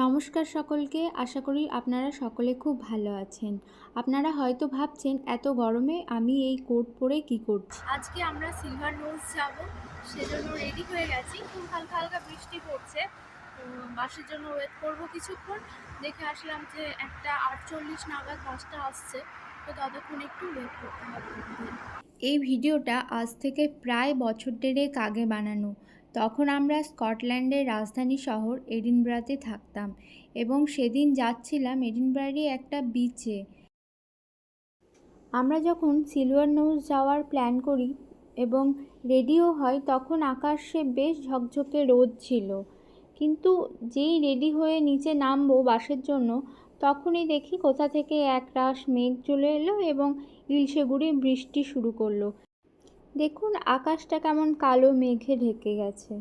নমস্কার সকলকে আশা করি আপনারা সকলে খুব ভালো আছেন। আপনারা হয়তো ভাবছেন এত গরমে আমি এই কোট পরে কি করছি? আজকে আমরা সিলভার নোজ যাব সেজন্য রেডি হয়ে গেছি। খুব হালকা হালকা বৃষ্টি পড়ছে। তো বাসের জন্য ওয়েট করব কিছুক্ষণ। দেখে আসলাম যে একটা আটচল্লিশ নাগাদ বাসটা আসছে। তো ততক্ষণ একটু ওয়েট করতে হবে। এই ভিডিওটা আজ থেকে প্রায় বছর দেড়েক আগে বানানো। তখন আমরা স্কটল্যান্ডের রাজধানী শহর এডিনব্রাতে থাকতাম এবং সেদিন যাচ্ছিলাম এডিনব্রারই একটা বিচে আমরা যখন সিলভার নোজ যাওয়ার প্ল্যান করি এবং রেডিও হয়, তখন আকাশে বেশ ঝকঝকে রোদ ছিল। কিন্তু যেই রেডি হয়ে নিচে নামবো বাসের জন্য, তখনই দেখি কোথা থেকে এক রাশ মেঘ চলে এলো এবং ইলশে গুড়ে বৃষ্টি শুরু করল। দেখুন আকাশটা কেমন কালো মেঘে ঢেকে গেছে।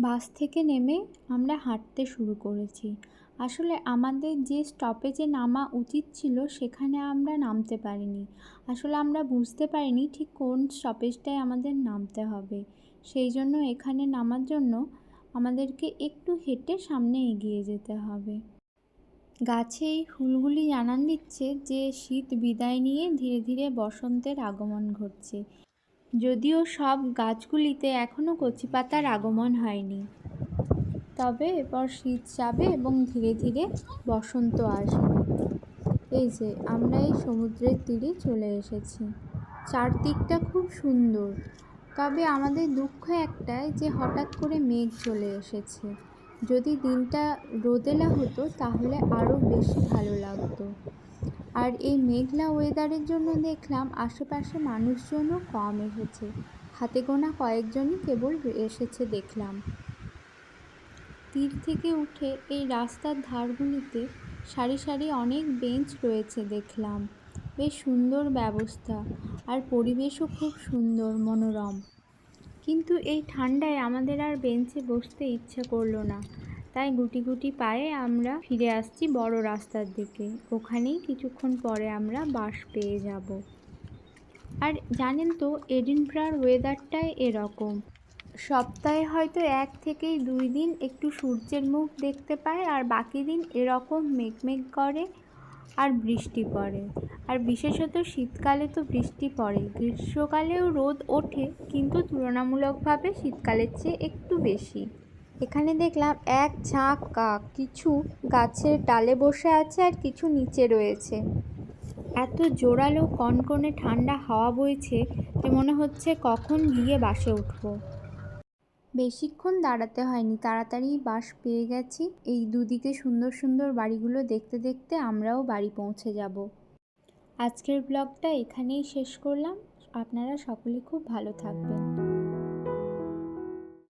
বাস থেকে নেমে আমরা হাঁটতে শুরু করেছি। আসলে আমাদের যে স্টপেজে নামা উচিত ছিল, সেখানে আমরা নামতে পারিনি। আসলে আমরা বুঝতে পারিনি ঠিক কোন স্টপেজটায় আমাদের নামতে হবে। সেই জন্য এখানে নামার জন্য আমাদেরকে একটু হেঁটে সামনে এগিয়ে যেতে হবে। গাছে এই ফুলগুলি জানান দিচ্ছে যে শীত বিদায় নিয়ে ধীরে ধীরে বসন্তের আগমন ঘটছে। যদিও সব গাছগুলিতে এখনও কচি পাতার আগমন হয়নি। তবে এরপর শীত যাবে এবং ধীরে ধীরে বসন্ত আসবে। এই যে, আমরা এই সমুদ্রের তীরে চলে এসেছি। চারদিকটা খুব সুন্দর। তবে আমাদের দুঃখ একটাই যে হঠাৎ করে মেঘ চলে এসেছে। যদি দিনটা রোদেলা হতো, তাহলে আরও বেশি ভালো লাগতো। আর এই মেঘলা ওয়েদারের জন্য দেখলাম আশেপাশে মানুষজনও কম এসেছে। হাতে গোনা কয়েকজনই কেবল এসেছে দেখলাম। তীর থেকে উঠে এই রাস্তার ধারগুলিতে সারি সারি অনেক বেঞ্চ রয়েছে দেখলাম। বেশ সুন্দর ব্যবস্থা আর পরিবেশও খুব সুন্দর, মনোরম। কিন্তু এই ঠান্ডায় আমাদের আর বেঞ্চে বসতে ইচ্ছে করল না। তাই গুটি গুটি পায়ে আমরা ফিরে আসছি বড় রাস্তার দিকে। ওখানেই কিছুক্ষণ পরে আমরা বাস পেয়ে যাব। আর জানেন তো, এডিনব্রার ওয়েদারটাই এরকম। সপ্তাহে হয়তো এক থেকেই দুই দিন একটু সূর্যের মুখ দেখতে পায় আর বাকি দিন এরকম মেঘমেঘ করে আর বৃষ্টি পড়ে। আর বিশেষত শীতকালে তো বৃষ্টি পড়ে। গ্রীষ্মকালেও রোদ ওঠে, কিন্তু তুলনামূলকভাবে শীতকালের চেয়ে একটু বেশি। এখানে দেখলাম এক ঝাঁক কাক কিছু গাছের ডালে বসে আছে আর কিছু নিচে রয়েছে। এত জোরালো কনকনে ঠান্ডা হাওয়া বইছে যে মনে হচ্ছে কখন গিয়ে বাসে উঠব। বেশিক্ষণ দাঁড়াতে হয়নি, তাড়াতাড়ি বাস পেয়ে গেছি। এই দুদিকে সুন্দর সুন্দর বাড়িগুলো দেখতে দেখতে আমরাও বাড়ি পৌঁছে যাব। আজকের ব্লগটা এখানেই শেষ করলাম। আপনারা সকলে খুব ভালো থাকবেন।